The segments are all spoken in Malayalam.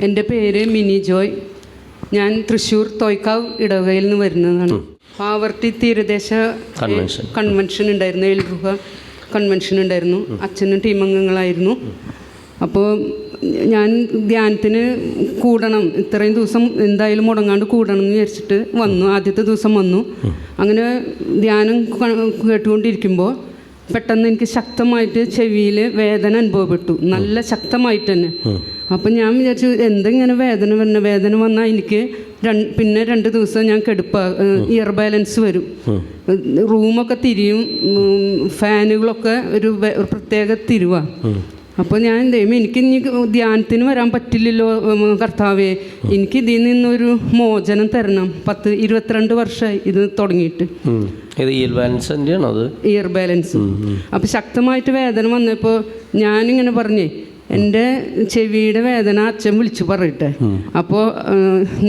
എന്റെ പേര് മിനി ജോയ്. ഞാൻ തൃശ്ശൂർ തോയ്ക്കാവ് ഇടവകയിൽ നിന്ന് വരുന്നതാണ്. പാവർട്ടി തീരദേശ കൺവെൻഷൻ. ഉണ്ടായിരുന്നു. എൽഗുഹ കൺവെൻഷൻ ഉണ്ടായിരുന്നു. അച്ഛനും ടീം അംഗങ്ങളായിരുന്നു. അപ്പോൾ ഞാൻ ധ്യാനത്തിന് കൂടണം. ഇത്രയും ദിവസം എന്തായാലും മുടങ്ങാണ്ട് കൂടണം എന്ന് വിചാരിച്ചിട്ട് വന്നു. ആദ്യത്തെ ദിവസം വന്നു. അങ്ങനെ ധ്യാനം കേട്ടുകൊണ്ടിരിക്കുമ്പോൾ പെട്ടെന്ന് എനിക്ക് ശക്തമായിട്ട് ചെവിയിൽ വേദന അനുഭവപ്പെട്ടു. നല്ല ശക്തമായിട്ട് തന്നെ. അപ്പം ഞാൻ വിചാരിച്ചു എന്തെങ്ങനെ വേദന വരുന്ന വേദന വന്നാൽ എനിക്ക് പിന്നെ രണ്ട് ദിവസം ഞാൻ കെടുപ്പ ഇയർ ബാലൻസ് വരും. റൂമൊക്കെ തിരിയും ഫാനുകളൊക്കെ ഒരു പ്രത്യേക തിരുവാ. അപ്പോൾ ഞാൻ ദൈവം എനിക്ക് ഇനി ധ്യാനത്തിന് വരാൻ പറ്റില്ലല്ലോ കർത്താവേ. എനിക്ക് ഇതിൽ നിന്നൊരു മോചനം തരണം. പത്ത് ഇരുപത്തിരണ്ട് വർഷമായി ഇത് തുടങ്ങിയിട്ട്. ബാലൻസിന്റെ അത്? ഇയർ ബാലൻസ് അപ്പോൾ ശക്തമായിട്ട് വേദന വന്നപ്പോൾ ഞാനിങ്ങനെ പറഞ്ഞേ എന്റെ ചെവിയുടെ വേദന അച്ഛൻ വിളിച്ചു പറയട്ടെ അപ്പോൾ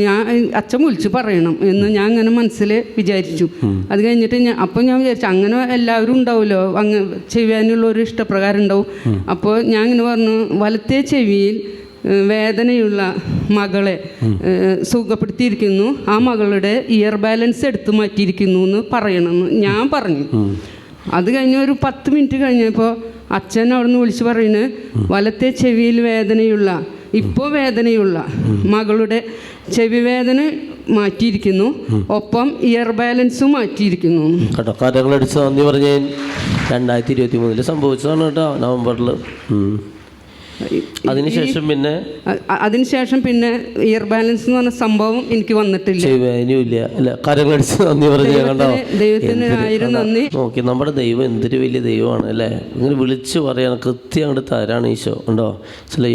ഞാൻ അച്ഛൻ വിളിച്ചു പറയണം എന്ന് ഞാൻ അങ്ങനെ മനസ്സിൽ വിചാരിച്ചു. അത് കഴിഞ്ഞിട്ട് ഞാൻ അപ്പോൾ ഞാൻ വിചാരിച്ചു അങ്ങനെ എല്ലാവരും ഉണ്ടാവുമല്ലോ അങ്ങ് ചെവിയാനുള്ള ഒരു ഇഷ്ടപ്രകാരം ഉണ്ടാവും. അപ്പോൾ ഞാൻ ഇങ്ങനെ പറഞ്ഞു വലത്തെ ചെവിയിൽ വേദനയുള്ള മകളെ സുഖപ്പെടുത്തിയിരിക്കുന്നു ആ മകളുടെ ഇയർ ബാലൻസ് എടുത്തു മാറ്റിയിരിക്കുന്നു എന്ന് പറയണമെന്ന് ഞാൻ പറഞ്ഞു. അത് കഴിഞ്ഞ ഒരു പത്ത് മിനിറ്റ് കഴിഞ്ഞപ്പോൾ അച്ഛൻ അവിടുന്ന് വിളിച്ചു പറയുന്നത് വലത്തെ ചെവിയിൽ വേദനയുള്ള ഇപ്പോൾ വേദനയുള്ള മകളുടെ ചെവി വേദന മാറ്റിയിരിക്കുന്നു ഒപ്പം ഇയർ ബാലൻസും മാറ്റിയിരിക്കുന്നു കേട്ടോ നന്ദി പറഞ്ഞ രണ്ടായിരത്തി ഇരുപത്തി മൂന്നിൽ സംഭവിച്ചതാണ് കേട്ടോ നവംബറിൽ. അതിനുശേഷം പിന്നെ അതിനുശേഷം പിന്നെ ഇയർ ബാലൻസ് എന്ന് പറഞ്ഞ സംഭവം എനിക്ക് വന്നിട്ടില്ല. ദൈവത്തിന് ആയിരം നന്ദി. നോക്കി നമ്മുടെ ദൈവം എന്തൊരു വലിയ ദൈവമാണ് അല്ലേ? ഇങ്ങനെ വിളിച്ചു പറയാൻ കൃത്യം അങ്ങോട്ട് തരാണ് ഈശോ ഉണ്ടോ ചില